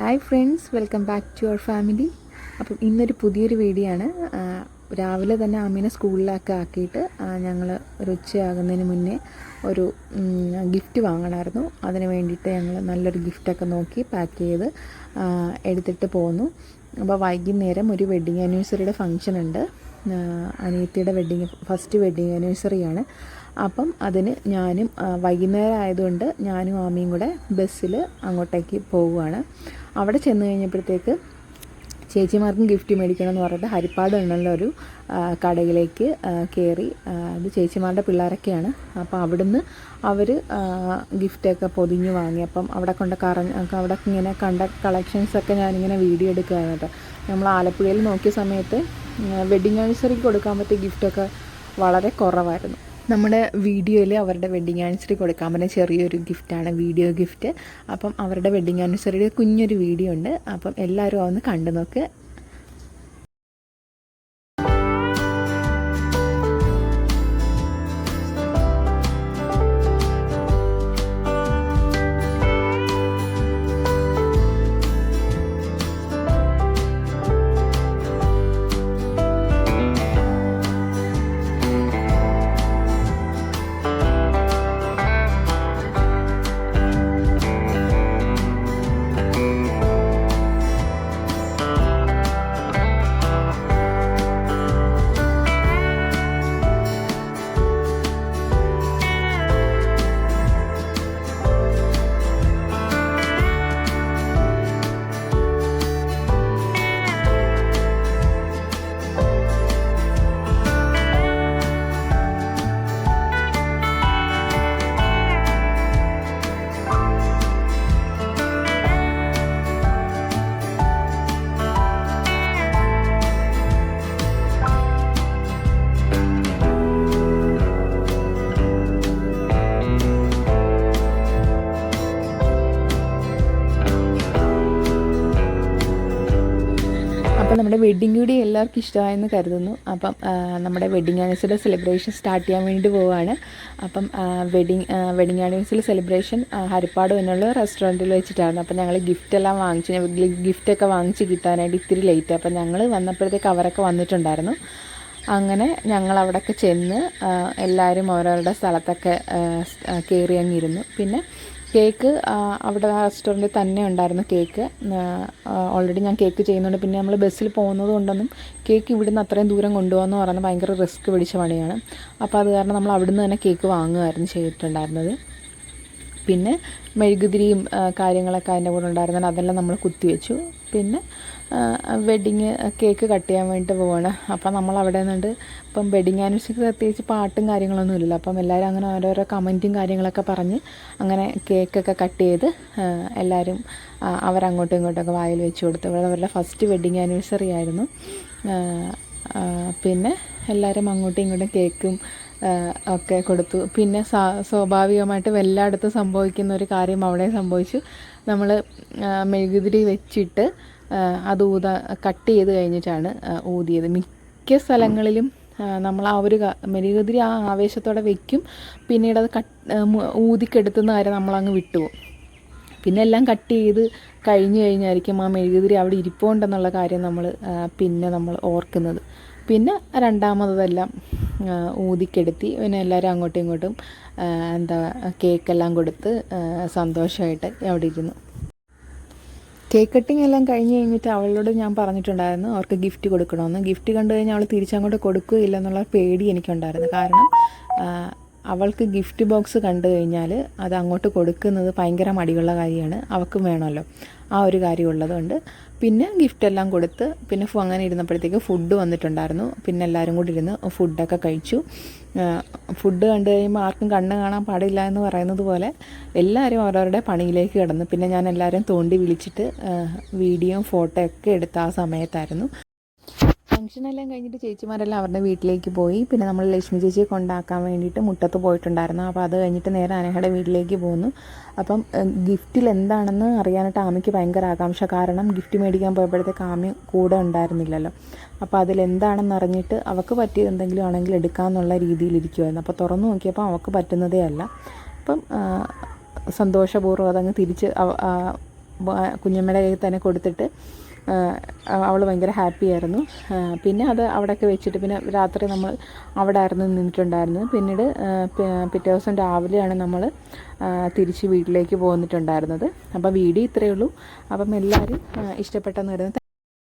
Hi friends welcome back to our family അപ്പം ഇന്നൊരു പുതിയൊരു വീഡിയോ ആണ്. രാവിലെ തന്നെ അമ്മീനെ സ്കൂളിലൊക്കെ ആക്കിയിട്ട് ഞങ്ങൾ ഒരു ഉച്ചയാകുന്നതിന് മുന്നേ ഒരു ഗിഫ്റ്റ് വാങ്ങണമായിരുന്നു അതിന് വേണ്ടിയിട്ട് ഞങ്ങൾ നല്ലൊരു ഗിഫ്റ്റൊക്കെ നോക്കി പാക്ക് ചെയ്ത് എടുത്തിട്ട് പോന്നു. അപ്പോൾ വൈകുന്നേരം ഒരു വെഡ്ഡിങ് ആനിവേഴ്സറിയുടെ ഫംഗ്ഷൻ ഉണ്ട്. അനിയത്തിയുടെ വെഡ്ഡിങ് ഫസ്റ്റ് വെഡ്ഡിങ് ആനിവേഴ്സറിയാണ് അപ്പം അതിന് ഞാനും വൈകുന്നേരം ആയതുകൊണ്ട് ഞാനും ആമിയും കൂടെ ബസ്സിൽ അങ്ങോട്ടേക്ക് പോവുകയാണ് അവിടെ ചെന്ന് കഴിഞ്ഞപ്പോഴത്തേക്ക് ചേച്ചിമാർക്കും ഗിഫ്റ്റ് മേടിക്കണം എന്ന് പറഞ്ഞിട്ട് ഹരിപ്പാട് എന്നുള്ള ഒരു കടയിലേക്ക് കയറി അത് ചേച്ചിമാരുടെ പിള്ളേരൊക്കെയാണ്. അപ്പോൾ അവിടുന്ന് അവർ ഗിഫ്റ്റൊക്കെ പൊതിഞ്ഞ് വാങ്ങി. അപ്പം അവിടെ കൊണ്ട് കറഞ്ഞ് അവിടെ ഇങ്ങനെ കണ്ട കളക്ഷൻസൊക്കെ ഞാനിങ്ങനെ വീഡിയോ എടുക്കുകയാണ് കേട്ടോ. നമ്മൾ ആലപ്പുഴയിൽ നോക്കിയ സമയത്ത് വെഡിങ് ആനിവേഴ്സറിക്ക് കൊടുക്കാൻ പറ്റിയ ഗിഫ്റ്റൊക്കെ വളരെ കുറവായിരുന്നു. നമ്മുടെ വീഡിയോയിൽ അവരുടെ വെഡ്ഡിങ് ആനിവേഴ്സറി കൊടുക്കാൻ പറ്റുന്ന ചെറിയൊരു ഗിഫ്റ്റാണ് വീഡിയോ ഗിഫ്റ്റ് അപ്പം അവരുടെ വെഡ്ഡിങ് ആനിവേഴ്സറിയുടെ കുഞ്ഞൊരു വീഡിയോ ഉണ്ട്. അപ്പം എല്ലാവരും അതൊന്ന് കണ്ടു നോക്ക് നമ്മുടെ വെഡ്ഡിങ് കൂടി എല്ലാവർക്കും ഇഷ്ടമായെന്ന് കരുതുന്നു. അപ്പം നമ്മുടെ വെഡ്ഡിങ് ആനിവേഴ്സറി സെലിബ്രേഷൻ സ്റ്റാർട്ട് ചെയ്യാൻ വേണ്ടി പോവുകയാണ് അപ്പം wedding wedding anniversary celebration Harippad എന്നുള്ള റെസ്റ്റോറന്റിൽ വെച്ചിട്ടായിരുന്നു. അപ്പം ഞങ്ങൾ ഗിഫ്റ്റ് എല്ലാം വാങ്ങിച്ച്. ഗിഫ്റ്റൊക്കെ വാങ്ങിച്ച് കിട്ടാനായിട്ട് ഇത്തിരി ലേറ്റ് അപ്പം ഞങ്ങൾ വന്നപ്പോഴത്തേക്ക് അവരൊക്കെ വന്നിട്ടുണ്ടായിരുന്നു. അങ്ങനെ ഞങ്ങൾ അവിടെയൊക്കെ ചെന്ന് എല്ലാവരും ഓരോരുടെ സ്ഥലത്തൊക്കെ കയറി അങ്ങിരുന്നു പിന്നെ കേക്ക് അവിടെ ആ, റെസ്റ്റോറന്റിൽ തന്നെ ഉണ്ടായിരുന്നു കേക്ക്. ഓൾറെഡി ഞാൻ കേക്ക് ചെയ്യുന്നുണ്ട്. പിന്നെ നമ്മൾ ബസ്സിൽ പോകുന്നത് കൊണ്ടൊന്നും കേക്ക് ഇവിടുന്ന് അത്രയും ദൂരം കൊണ്ടുപോകുന്ന പറയുന്നത് ഭയങ്കര റിസ്ക് പിടിച്ച പണിയാണ്. അപ്പോൾ അത് കാരണം നമ്മൾ അവിടുന്ന് തന്നെ കേക്ക് വാങ്ങുമായിരുന്നു ചെയ്തിട്ടുണ്ടായിരുന്നത്. പിന്നെ മെഴുകുതിരിയും കാര്യങ്ങളൊക്കെ അതിന്റെ കൂടെ ഉണ്ടായിരുന്നത് അതെല്ലാം നമ്മൾ കുത്തിവെച്ചു. പിന്നെ വെഡിങ് കേക്ക് കട്ട് ചെയ്യാൻ വേണ്ടിയിട്ട് പോവാണ്. അപ്പം നമ്മൾ അവിടെ നിന്നുണ്ട്. ഇപ്പം വെഡിങ് ആനിവേഴ്സറി പ്രത്യേകിച്ച് പാട്ടും കാര്യങ്ങളൊന്നും ഇല്ലല്ലോ. അപ്പം എല്ലാവരും അങ്ങനെ ഓരോരോ കമന്റും കാര്യങ്ങളൊക്കെ പറഞ്ഞ് അങ്ങനെ കേക്കൊക്കെ കട്ട് ചെയ്ത് എല്ലാവരും അവരങ്ങോട്ടും ഇങ്ങോട്ടൊക്കെ വായിൽ വെച്ച് കൊടുത്തു. അവരുടെ ഫസ്റ്റ് വെഡിങ് ആനിവേഴ്സറി ആയിരുന്നു. പിന്നെ എല്ലാവരും അങ്ങോട്ടും ഇങ്ങോട്ടും കേക്കും ഒക്കെ കൊടുത്തു. പിന്നെ സ്വാഭാവികമായിട്ട് എല്ലായിടത്തും സംഭവിക്കുന്ന ഒരു കാര്യം അവിടെ സംഭവിച്ചു. നമ്മൾ മെഴുകുതിരി വെച്ചിട്ട് അത് ഊത കട്ട് ചെയ്ത് കഴിഞ്ഞിട്ടാണ് ഊതിയത്. മിക്ക സ്ഥലങ്ങളിലും നമ്മൾ ആ ഒരു മെഴുകുതിരി ആ ആവേശത്തോടെ വെക്കും. പിന്നീട് അത് കട്ട് ഊതിക്കെടുത്തുന്ന കാര്യം നമ്മളങ്ങ് വിട്ടുപോകും. പിന്നെ എല്ലാം കട്ട് ചെയ്ത് കഴിഞ്ഞ് കഴിഞ്ഞായിരിക്കും ആ മെഴുകുതിരി അവിടെ ഇരിപ്പുണ്ടെന്നുള്ള കാര്യം നമ്മൾ പിന്നെ നമ്മൾ ഓർക്കുന്നത്. പിന്നെ രണ്ടാമതെല്ലാം ഊതിക്കെടുത്തി. പിന്നെ എല്ലാവരും അങ്ങോട്ടും ഇങ്ങോട്ടും എന്താ കേക്കെല്ലാം കൊടുത്ത് സന്തോഷമായിട്ട് അവിടെ ഇരുന്നു. കേക്ക് കട്ടിങ് എല്ലാം കഴിഞ്ഞ് കഴിഞ്ഞിട്ട് അവളോട് ഞാൻ പറഞ്ഞിട്ടുണ്ടായിരുന്നു അവർക്ക് ഗിഫ്റ്റ് കൊടുക്കണമെന്ന്. ഗിഫ്റ്റ് കണ്ടു കഴിഞ്ഞാൽ അവൾ തിരിച്ചങ്ങോട്ട് കൊടുക്കുകയില്ല എന്നുള്ള പേടി എനിക്കുണ്ടായിരുന്നു. കാരണം അവൾക്ക് ഗിഫ്റ്റ് ബോക്സ് കണ്ടു കഴിഞ്ഞാൽ അത് അങ്ങോട്ട് കൊടുക്കുന്നത് ഭയങ്കര മടിയുള്ള കാര്യമാണ്. അവൾക്കും വേണമല്ലോ. ആ ഒരു കാര്യം ഉള്ളതുകൊണ്ട്. പിന്നെ ഗിഫ്റ്റ് എല്ലാം കൊടുത്ത് പിന്നെ അങ്ങനെ ഇരുന്നപ്പോഴത്തേക്ക് ഫുഡ് വന്നിട്ടുണ്ടായിരുന്നു. പിന്നെ എല്ലാവരും കൂടി ഇരുന്ന് ഫുഡൊക്കെ കഴിച്ചു. ഫുഡ് കണ്ടു കഴിയുമ്പോൾ ആർക്കും കണ്ണ് കാണാൻ പാടില്ല എന്ന് പറയുന്നത് പോലെ എല്ലാവരും അവരവരുടെ പണിയിലേക്ക് കിടന്നു. പിന്നെ ഞാൻ എല്ലാവരും തോണ്ടി വിളിച്ചിട്ട് വീഡിയോയും ഫോട്ടോ ഒക്കെ എടുത്ത ആ സമയത്തായിരുന്നു. ഫംഗ്ഷൻ എല്ലാം കഴിഞ്ഞിട്ട് ചേച്ചിമാരെല്ലാം അവരുടെ വീട്ടിലേക്ക് പോയി. പിന്നെ നമ്മൾ ലക്ഷ്മി ചേച്ചിയെ കൊണ്ടാക്കാൻ വേണ്ടിയിട്ട് മുട്ടത്ത് പോയിട്ടുണ്ടായിരുന്നു. അപ്പോൾ അത് കഴിഞ്ഞിട്ട് നേരെ അനഹയുടെ വീട്ടിലേക്ക് പോന്നു. അപ്പം ഗിഫ്റ്റിൽ എന്താണെന്ന് അറിയാനായിട്ട് ആമയ്ക്ക് ഭയങ്കര ആകാംക്ഷ. കാരണം ഗിഫ്റ്റ് മേടിക്കാൻ പോയപ്പോഴത്തേക്ക് ആമ കൂടെ ഉണ്ടായിരുന്നില്ലല്ലോ. അപ്പോൾ അതിലെന്താണെന്ന് അറിഞ്ഞിട്ട് അവൾക്ക് പറ്റിയത് എന്തെങ്കിലും ആണെങ്കിൽ എടുക്കാമെന്നുള്ള രീതിയിലിരിക്കുമായിരുന്നു അപ്പോൾ തുറന്നു നോക്കിയപ്പോൾ അവൾക്ക് പറ്റുന്നതേ അല്ല. അപ്പം സന്തോഷപൂർവം അതങ്ങ് തിരിച്ച് കുഞ്ഞമ്മയുടെ കയ്യിൽ തന്നെ കൊടുത്തിട്ട് അവൾ ഭയങ്കര ഹാപ്പി ആയിരുന്നു. പിന്നെ അത് അവിടെയൊക്കെ വെച്ചിട്ട് പിന്നെ രാത്രി നമ്മൾ അവിടെ ആയിരുന്നു നിന്നിട്ടുണ്ടായിരുന്നത്. പിന്നീട് പിറ്റേ ദിവസം രാവിലെയാണ് നമ്മൾ തിരിച്ച് വീട്ടിലേക്ക് പോന്നിട്ടുണ്ടായിരുന്നത്. അപ്പോൾ വീഡിയോ ഇത്രയേ ഉള്ളൂ. അപ്പം എല്ലാവരും ഇഷ്ടപ്പെട്ടെന്ന് വരുന്നത്